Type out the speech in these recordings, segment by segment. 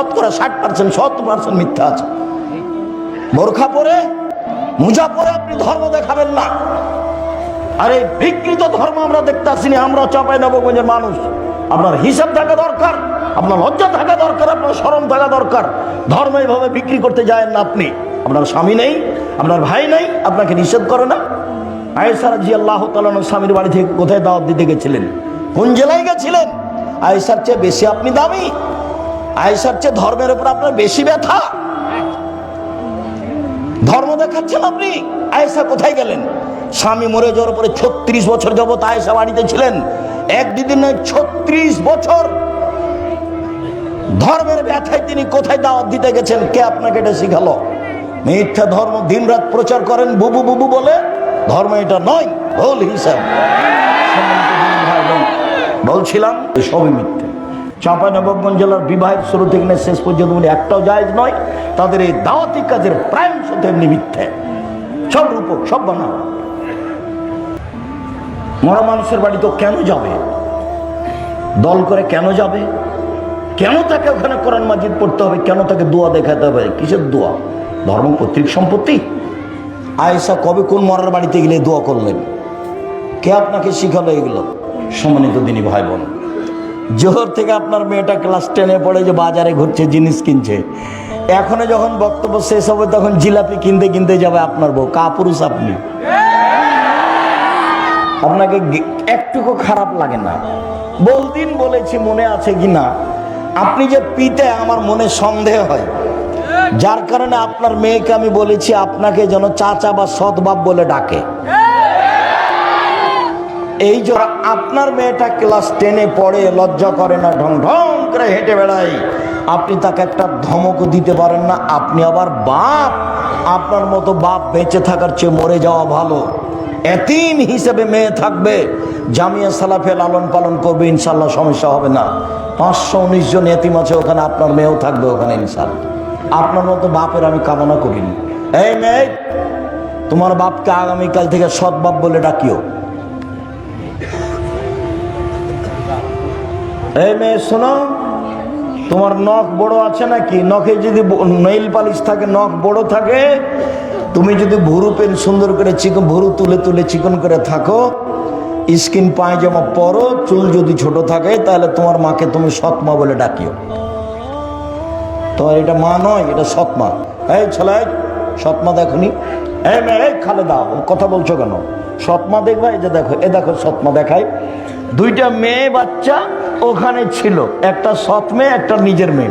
শতকরা ষাট পার্সেন্ট সত্তর পার্সেন্ট মিথ্যা আছে। বোরখা পরে, মুজা পরে আপনি ধর্ম দেখাবেন না। আরে বিকৃত ধর্ম আমরা দেখতে আসিনি আমরা চাপাই নবগঞ্জের মানুষ। আপনার হিসাব থাকা দরকার, আপনার লজ্জা থাকা দরকার, আপনার স্মরণ থাকা দরকার। ধর্ম এইভাবে বিক্রি করতে যায় না আপনি। আপনার স্বামী নেই, আপনার ভাই নেই, আপনাকে নিষেধ করে না। আয়েসার জি আল্লাহ তালানোর স্বামীর বাড়ি থেকে কোথায় দাওয়াত দিতে গেছিলেন? কোন জেলায় গেছিলেন? আয়েসার চেয়ে বেশি আপনি দামি। আয়েসার চেয়ে ধর্মের উপর আপনার বেশি ব্যথা। ধর্ম দেখাচ্ছেন আপনি? আয়েশা কোথায় গেলেন? স্বামী মরে যাওয়ার পরে ছত্রিশ বছর যাবত আয়েশা বাড়িতে ছিলেন। এক দুদিন ছত্রিশ বছর ধর্মের ব্যথায় তিনি কোথায় দাওয়াত দিতে গেছেন? কে আপনাকে এটা শিখালো? মিথ্যা ধর্ম দিনরাত প্রচার করেন, বুবু বুবু বলে। ধর্ম এটা নয়, ভুল হিসাব। বলছিলাম, সবই মিথ্যে। চাঁপাইনবাবগঞ্জ জেলার বিবাহের শুরু থেকে শেষ পর্যন্ত উনি একটাও জায়েজ নয়। তাদের এই দাওয়াতি কাজের প্রায় তেমনি মিথ্যে। সব রূপক, সব বানাও মরা মানুষের বাড়ি তো কেন যাবে? দল করে কেন যাবে? কেন তাকে ওখানে কোরআন মাজিদ পড়তে হবে? কেন তাকে দোয়া দেখাতে হবে? কিসের দোয়া? ধর্ম, পৈতৃক সম্পত্তি? আয়েশা কবে কোন মরার বাড়িতে গেলে দোয়া করলেন? কে আপনাকে শিখালো এগুলো? সম্মানিত দিনী ভাই বোন জোহর থেকে আপনার মেয়েটা ক্লাস টেনে পড়ে যে বাজারে ঘুরছে, জিনিস কিনছে। এখনও যখন বক্তব্য শেষ হবে, তখন জিলাপি কিনতে কিনতে যাবে আপনার বউ। কাপুরুষ আপনি। আপনাকে একটুকু খারাপ লাগে না। বহুদিন বলেছি, মনে আছে কি না? আপনি যে পিতে, আমার মনে সন্দেহ হয়। যার কারণে আপনার মেয়েকে আমি বলেছি, আপনাকে যেন চাচা বা সৎ বাপ বলে ডাকে। এই যে আপনার মেয়েটা ক্লাস টেনে পড়ে, লজ্জা করে না, ঢং ঢং করে হেঁটে বেড়ায়। আপনি তাকে একটা ধমকও দিতে পারেন না, আপনি আবার বাপ। আপনার মতো বাপ বেঁচে থাকার চেয়ে মরে যাওয়া ভালো। এতিম হিসেবে মেয়ে থাকবে, জামিয়া সালাফে লালন পালন করবে ইনশাল্লাহ সমস্যা হবে না। পাঁচশো উনিশ জন এতিম আছে ওখানে, আপনার মেয়েও থাকবে ওখানে ইনশাল্লাহ আপনার মতো বাপের আমি কামনা করিনি। এই মেয়ে, তোমার বাপকে আগামীকাল থেকে সৎ বাপ বলে ডাকিও। এই মেয়ে, শোনো। তোমার নখ বড় আছে নাকি? নখে যদি নেইল পালিশ থাকে, নখ বড় থাকে, তুমি যদি ভুরু পেন সুন্দর করে চিকন ভুরু তুলে তুলে চিকন করে থাকো, স্কিন পায়জামা পরো, চুল যদি ছোট থাকে, তাহলে তোমার মাকে তুমি সৎমা বলে ডাকিও। তোমার এটা মা নয়, এটা সৎমা। এই ছেলে, সৎমা দেখনি? এই মেয়ে খালে দাও কথা বলছো কেন? সৎমা দেখবা, এই যে দেখো এ দেখো সৎমা দেখায়। দুইটা মেয়ে বাচ্চা ওখানে ছিল। একটা সৎ মেয়ে একটা নিজের মেয়ে।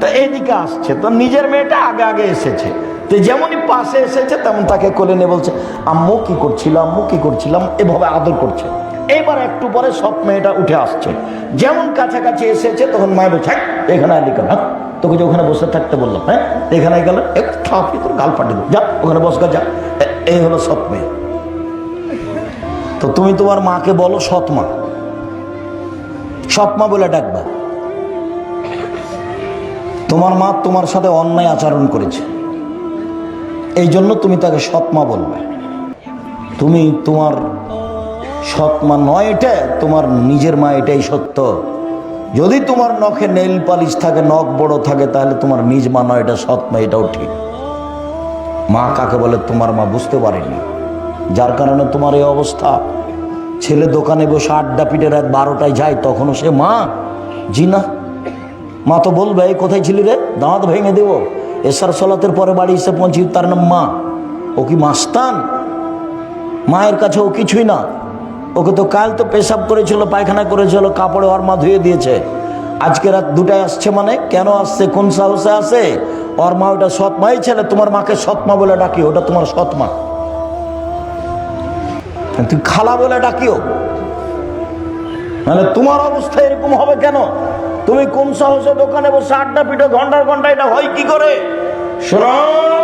তা এইদিকে আসছে। তো নিজের মেয়েটা আগে আগে এসেছে। তো যেমনই পাশে এসেছে তেমন তাকে কোলে নিয়ে বলছে আম্মু কি করছিলাম আম্মু কি করছিলাম এভাবে আদর করছে। এবার একটু পরে সৎ মেয়েটা উঠে আসছে। যেমন কাছাকাছি এসেছে তখন মায়ের বলছে "হ্যাঁ, এখানে আলি কেন হ্যাঁ। তোকে যে ওখানে বসে থাকতে বললাম হ্যাঁ এখানে গেল এক থাপি তোর গাল পাঠিয়ে যা ওখানে বস গা, যা। এই হলো সৎ মেয়ে। তো তুমি তোমার মাকে বলো সৎ মা। সৎ মা বলে ডাকবা। তোমার মা তোমার সাথে অন্যায় আচরণ করেছে। এই জন্য তুমি তাকে সৎ মা বলবে। তুমি তোমার সৎ মা নয় এটা, তোমার নিজের মা এটাই সত্য। যদি তোমার নখে নেল পালিশ থাকে, নখ বড় থাকে, তাহলে তোমার নিজ মা নয়, এটা সৎ মা এটাও ঠিক। মা কাকে বলে তোমার মা বুঝতে পারেনি। যার কারণে তোমার এই অবস্থা। ছেলে দোকানে বসে আড্ডা পিটে রাত বারোটায় যায়, তখনও সে মা। জি না মা তো বলবে, এই কোথায় ছিলি রে? দাঁত ভেঙে দেবো। এসার সলাতের পরে বাড়ি এসে পৌঁছি, তার নাম মা। ও কি মাস্তান? মায়ের কাছে ও কিছুই না। ওকে তো কাল তো পেশাব করেছিল, পায়খানা করেছিল, কাপড়ে ওর মা ধুয়ে দিয়েছে। আজকে রাত দুটায় আসছে মানে? কেন আসছে? কোন সাহসে আসে? ওর মা ওটা সৎ মাই ছেলে, তোমার মাকে সৎ মা বলে ডাকি, ওটা তোমার সৎ মা তুই খালা বলে ডাকিও। মানে তোমার অবস্থা এরকম হবে কেন? তুমি কোন সাহসে দোকানে বসে আড্ডা পিঠে ঘণ্টার ঘণ্টা এটা হয় কি করে? শোনো।